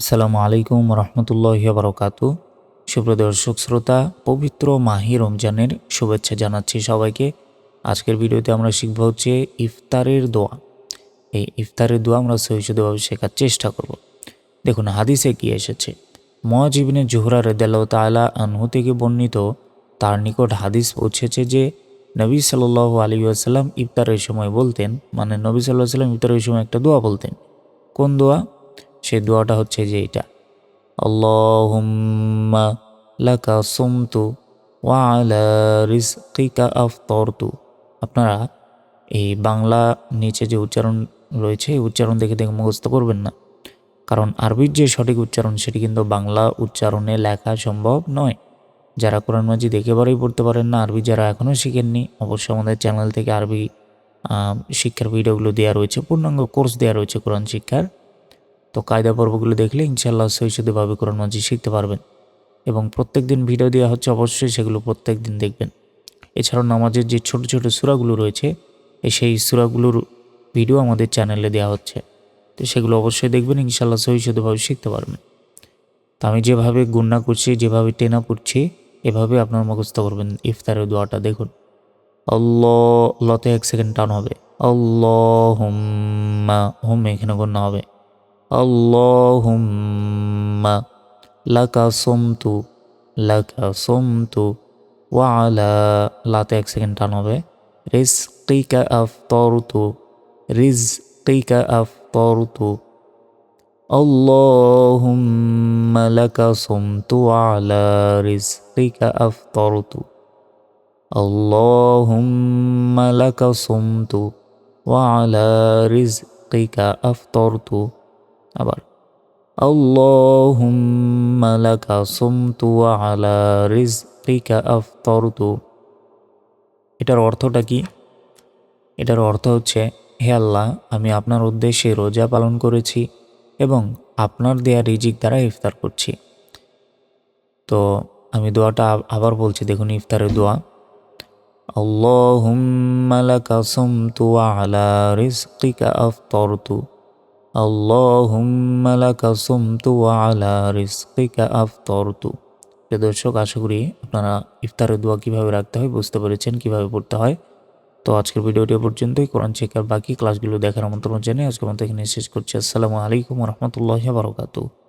আসসালামু আলাইকুম রহমতুল্লাহ বারকাত। সুপ্রিয় দর্শক, শ্রোতা, পবিত্র মাহি রমজানের শুভেচ্ছা জানাচ্ছি সবাইকে। আজকের ভিডিওতে আমরা শিখব হচ্ছে ইফতারের দোয়া। এই ইফতারের দোয়া আমরা সহিষ্ণুভাবে শেখার চেষ্টা করব। দেখুন, হাদিসে কি এসেছে? মহাজিবিনে জোহরা রেদাল্লাহ তালা আনহু থেকে বর্ণিত তার নিকট হাদিস পৌঁছেছে যে, নবী সাল্লাহ আলী আসাল্লাম ইফতারের সময় বলতেন মানে নবী সাল্লাহ সাল্লাম ইফতারের সময় একটা দোয়া বলতেন। কোন দোয়া? সেই দোয়াটা হচ্ছে যে এটা। আল্লাহুম্মা লাকা সুমতু ওয়া আলা রিজকিকা আফতরতু। আপনারা এই বাংলা নিচে যে উচ্চারণ রয়েছে, এই উচ্চারণ দেখে দেখে মুখস্থ করবেন না। কারণ আরবির যে সঠিক উচ্চারণ, সেটি কিন্তু বাংলা উচ্চারণে লেখা সম্ভব নয়। যারা কোরআন মাজিদ একেবারেই পড়তে পারেন না, আরবি যারা এখনও শিখেননি, অবশ্যই আমাদের চ্যানেল থেকে আরবি শিক্ষার ভিডিওগুলো দেওয়া রয়েছে, পূর্ণাঙ্গ কোর্স দেওয়া রয়েছে কোরআন শিক্ষার। তো কায়দা পর্বগুলো দেখলে ইনশাল্লাহ সহিষ্ণুভাবে কোরআন মাজিদ শিখতে পারবেন। এবং প্রত্যেক দিন ভিডিও দেওয়া হচ্ছে অবশ্যই সেগুলো প্রত্যেক দিন দেখবেন। এছাড়াও নামাজের যে ছোট ছোট সূরাগুলো রয়েছে সেই সুরাগুলোর ভিডিও আমাদের চ্যানেলে দেওয়া হচ্ছে। তো সেগুলো অবশ্যই দেখবেন ইনশাল্লাহ সহিষ্ণুভাবে শিখতে পারবেন। তো আমি যেভাবে গুন্না করছি, যেভাবে টেনা পড়ছি, এভাবে আপনার মুখস্থ করবেন ইফতারের দোয়াটা। দেখুন, আল্লাহ, লতে এক সেকেন্ড টান হবে। আল্লাহ হুম্মা হুম, এখানে গণ্য হবে। আল্লাহুম্মা লাকা সোমতু লাকা সোমতু ওয়ালা লাতে এক সেকেন্ড টান হবে রিজ কিকা আফ তরতু রিজ কিকা আফ তরতু اللهم لك صمت على رزقك أفطرت اللهم لك صمت وعلى رزقك أفطرت আবার এটার অর্থটা কি? এটার অর্থ হচ্ছে, হে আল্লাহ, আমি আপনার উদ্দেশ্যে রোজা পালন করেছি এবং আপনার দেয়া রিজিক দ্বারা ইফতার করছি। তো আমি দোয়াটা আবার বলছি, দেখুন ইফতারের দোয়া। আল্লাহুম্মা লাকা সুমতু ওয়া আলা রিজকিকা আফতারতু। ওয়া দর্শক, আশা করি আপনারা ইফতারের দোয়া কীভাবে রাখতে হয় বুঝতে পেরেছেন, কীভাবে পড়তে হয়। তো আজকের ভিডিওটি পর্যন্তই। কোরআন শেখার বাকি ক্লাসগুলো দেখার আমন্ত্রণ জানিয়ে আজকের মতো এখানে শেষ করছি। আসসালামু আলাইকুম রহমতুল্লাহ বারকাতু